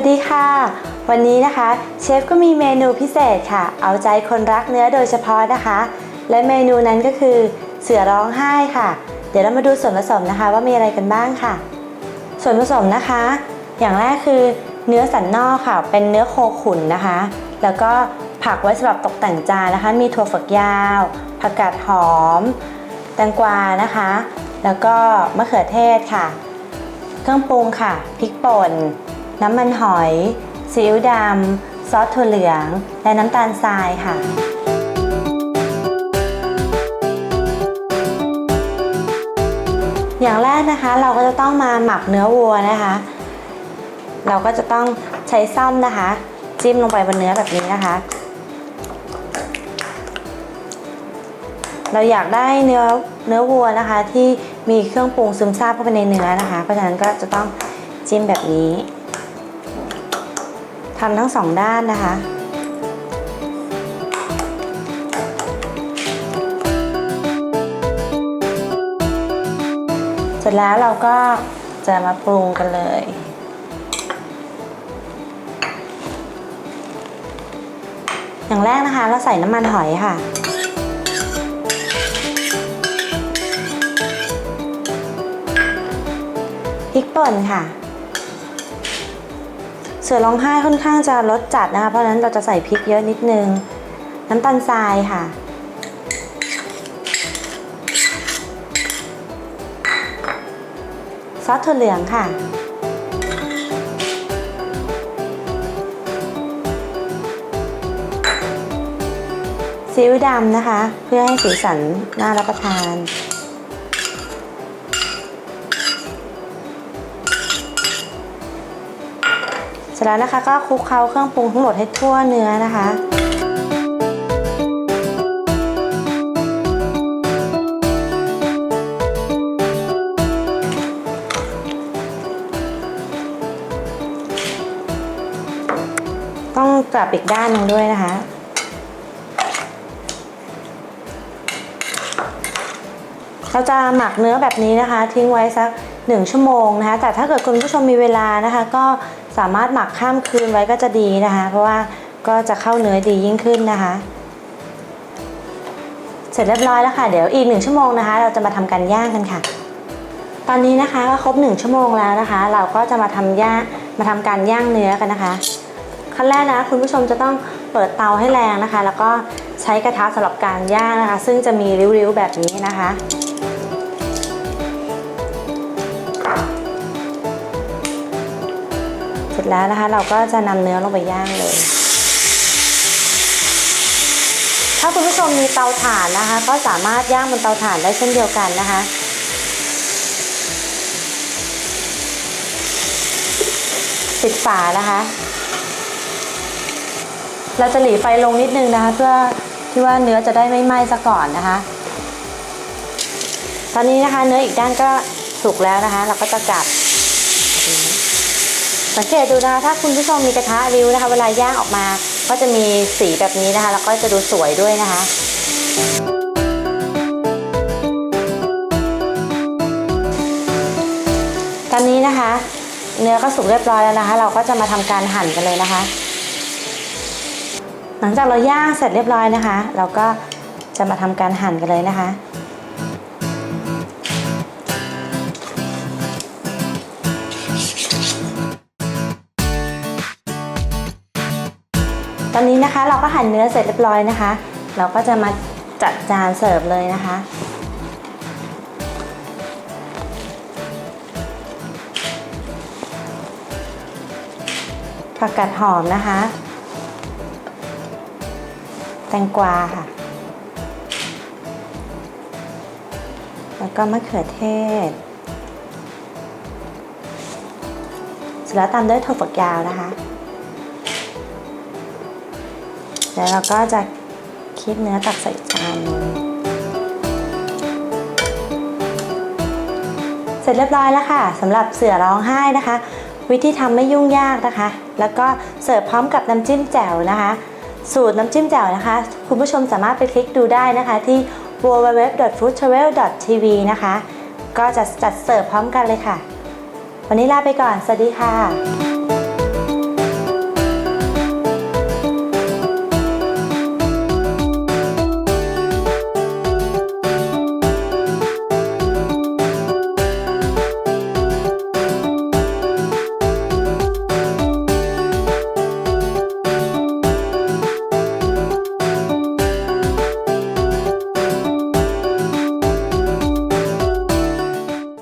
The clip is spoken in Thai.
วัสดีค่ะ วันนี้นะคะเชฟก็มีเมนูพิเศษค่ะ เอาใจคนรักเนื้อโดยเฉพาะนะคะ และเมนูนั้นก็คือเสือร้องไห้ค่ะ เดี๋ยวเรามาดูส่วนผสมนะคะ ว่ามีอะไรกันบ้างค่ะ ส่วนผสมนะคะ อย่างแรกคือเนื้อสันนอกค่ะ เป็นเนื้อโคขุนนะคะ แล้วก็ผักไว้สำหรับตกแต่งจานนะคะ มีถั่วฝักยาว ผักกาดหอม แตงกวานะคะ แล้วก็มะเขือเทศค่ะ เครื่องปรุงค่ะพริกป่น น้ำมันหอย ซีอิ๊วดำ ซอสถั่วเหลือง และน้ำตาลทรายค่ะ อย่างแรกนะคะเราก็จะต้องมาหมักเนื้อวัวนะคะ เราก็จะต้องใช้ซ่อมนะคะ จิ้มลงไปบนเนื้อแบบนี้นะคะ เราอยากได้เนื้อเนื้อวัวนะคะที่มีเครื่องปรุงซึมซาบเข้าไปในเนื้อนะคะ เพราะฉะนั้นก็จะต้องจิ้มแบบนี้ ทำทั้งสองด้านนะคะเสร็จแล้วเราก็จะมาปรุงกันเลย อย่างแรกนะคะ เราใส่น้ำมันหอยค่ะพริกป่นค่ะ สือร้องไห้ค่อนข้างจะรสจัดนะคะ เพราะฉะนั้นเราจะใส่พริกเยอะนิดนึง น้ำตาลทรายค่ะ ซอสถั่วเหลืองค่ะ ซีอิ๊วดำนะคะ เพื่อให้สีสันน่ารับประทาน สร็จแล้วนะคะก็คลุกเคล้าเครื่องปรุงทั้งหมดให้ทั่วเนื้อนะคะต้องกลับอีกด้านหนึ่งด้วยนะคะ เราจะหมักเนื้อแบบนี้นะคะ ทิ้งไว้สักหนึ่งชั่วโมงนะคะ แต่ถ้าเกิดคุณผู้ชมมีเวลานะคะ ก็ สามารถหมักข้ามคืนไว้ก็จะดีนะคะ เพราะว่าก็จะเข้าเนื้อดียิ่งขึ้นนะคะ เสร็จเรียบร้อยแล้วค่ะ เดี๋ยวอีกหนึ่งชั่วโมงนะคะ เราจะมาทำการย่างกันค่ะ ตอนนี้นะคะก็ครบหนึ่งชั่วโมงแล้วนะคะ เราก็จะมาทำย่างมาทำการย่างเนื้อกันนะคะขั้นแรกนะคุณผู้ชมจะต้องเปิดเตาให้แรงนะคะ แล้วก็ใช้กระทะสำหรับการย่างนะคะ ซึ่งจะมีริ้วๆแบบนี้นะคะ แล้วนะคะ เราก็จะนำเนื้อลงไปย่างเลย ถ้าคุณผู้ชมมีเตาถ่านนะคะ ก็สามารถย่างบนเตาถ่านได้เช่นเดียวกันนะคะปิดฝานะคะ เราจะหลีไฟลงนิดนึงนะคะ เพื่อที่ว่าเนื้อจะได้ไม่ไหม้ซะก่อนนะคะ ตอนนี้นะคะเนื้ออีกด้านก็สุกแล้วนะคะ เราก็จะกลับ สังเกตดูนะคะถ้าคุณผู้ชมมีกระทะริ้วนะคะ เวลาย่างออกมา ก็จะมีสีแบบนี้นะคะ แล้วก็จะดูสวยด้วยนะคะตอนนี้นะคะ เนื้อก็สุกเรียบร้อยแล้วนะคะ เราก็จะมาทำการหั่นกันเลยนะคะ หลังจากเราย่างเสร็จเรียบร้อยนะคะ เราก็จะมาทำการหั่นกันเลยนะคะ อนนี้นะคะเราก็หั่นเนื้อเสร็จเรียบร้อยนะคะ เราก็จะมาจัดจานเสิร์ฟเลยนะคะ ผักกาดหอมนะคะ แตงกวาค่ะ แล้วก็มะเขือเทศเสร็จแล้วตามด้วยถั่วฝักยาวนะคะ แล้วเราก็จะคีบเนื้อตักใส่จานเลยเสร็จเรียบร้อยแล้วค่ะสำหรับเสือร้องไห้นะคะ วิธีทำไม่ยุ่งยากนะคะ แล้วก็เสิร์ฟพร้อมกับน้ำจิ้มแจ่วนะคะ สูตรน้ำจิ้มแจ่วนะคะ คุณผู้ชมสามารถไปคลิกดูได้นะคะที่ www.foodtravel.tv นะคะ ก็จะจัดเสิร์ฟพร้อมกันเลยค่ะ วันนี้ลาไปก่อน สวัสดีค่ะ